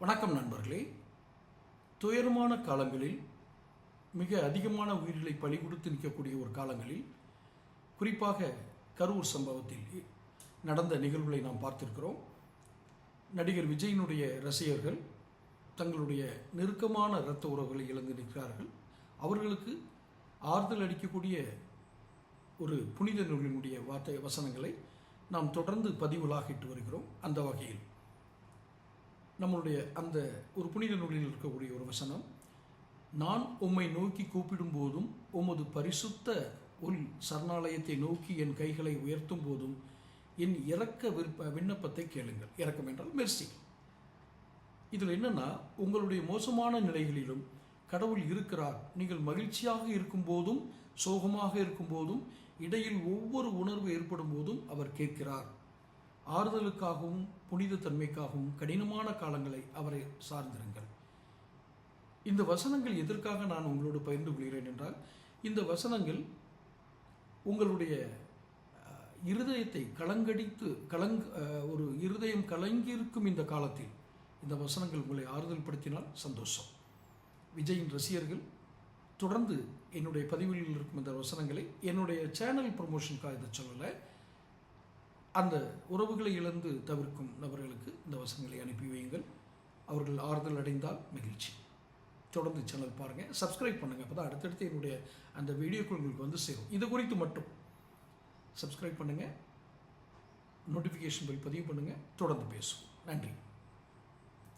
வணக்கம் நண்பர்களே. துயரமான காலங்களில் மிக அதிகமான உயிர்களை பலி கொடுத்து நிற்கக்கூடிய ஒரு காலங்களில் குறிப்பாக கரூர் சம்பவத்தில் நடந்த நிகழ்வுகளை நாம் பார்த்திருக்கிறோம். நடிகர் விஜயினுடைய ரசிகர்கள் தங்களுடைய நெருக்கமான இரத்த உறவுகளை இழந்து நிற்கிறார்கள். அவர்களுக்கு ஆறுதல் அளிக்கக்கூடிய ஒரு புனித நூலினுடைய வார்த்தை வசனங்களை நாம் தொடர்ந்து பதிவுலாகிட்டு வருகிறோம். அந்த வகையில் நம்மளுடைய அந்த ஒரு புனித நூலில் இருக்கக்கூடிய ஒரு வசனம் நான் உம்மை நோக்கி கூப்பிடும் போதும் உமது பரிசுத்த உள் சரணாலயத்தை நோக்கி என் கைகளை உயர்த்தும் போதும் என் இறக்க விருப்ப விண்ணப்பத்தை கேளுங்கள். இறக்கம் என்றால் மெர்சி இதில் என்னென்னா உங்களுடைய மோசமான நிலைகளிலும் கடவுள் இருக்கிறார் நீங்கள் மகிழ்ச்சியாக இருக்கும் போதும் சோகமாக இருக்கும் போதும் இடையில் ஒவ்வொரு உணர்வு ஏற்படும் போதும் அவர் கேட்கிறார். ஆறுதலுக்காகவும் புனித தன்மைக்காகவும் கடினமான காலங்களை அவரை சார்ந்திருங்கள். இந்த வசனங்கள் எதற்காக நான் உங்களோடு பகிர்ந்து கொள்கிறேன் என்றால் இந்த வசனங்கள் உங்களுடைய இருதயத்தை கலங்கடித்து கலங் ஒரு இருதயம் கலங்கியிருக்கும் இந்த காலத்தில் இந்த வசனங்கள் உங்களை ஆறுதல் படுத்தினால் சந்தோஷம். விஜயின் ரசிகர்கள் தொடர்ந்து என்னுடைய பதிவுகளில் இருக்கும் இந்த வசனங்களை என்னுடைய சேனல் ப்ரொமோஷனுக்காக இதை சொல்லலை அந்த உறவுகளை இழந்து தவிர்க்கும் நபர்களுக்கு இந்த வசங்களை அனுப்பி வையுங்கள். அவர்கள் ஆறுதல் அடைந்தால் மகிழ்ச்சி. தொடர்ந்து சேனல் பாருங்கள் சப்ஸ்கிரைப் பண்ணுங்கள் அப்போ தான் அடுத்தடுத்து என்னுடைய அந்த வீடியோக்கள் உங்களுக்கு வந்து சேரும். இது குறித்து மட்டும் சப்ஸ்கிரைப் பண்ணுங்கள் நோட்டிஃபிகேஷன் பில் பதிவு பண்ணுங்கள் தொடர்ந்து பேசுவோம். நன்றி.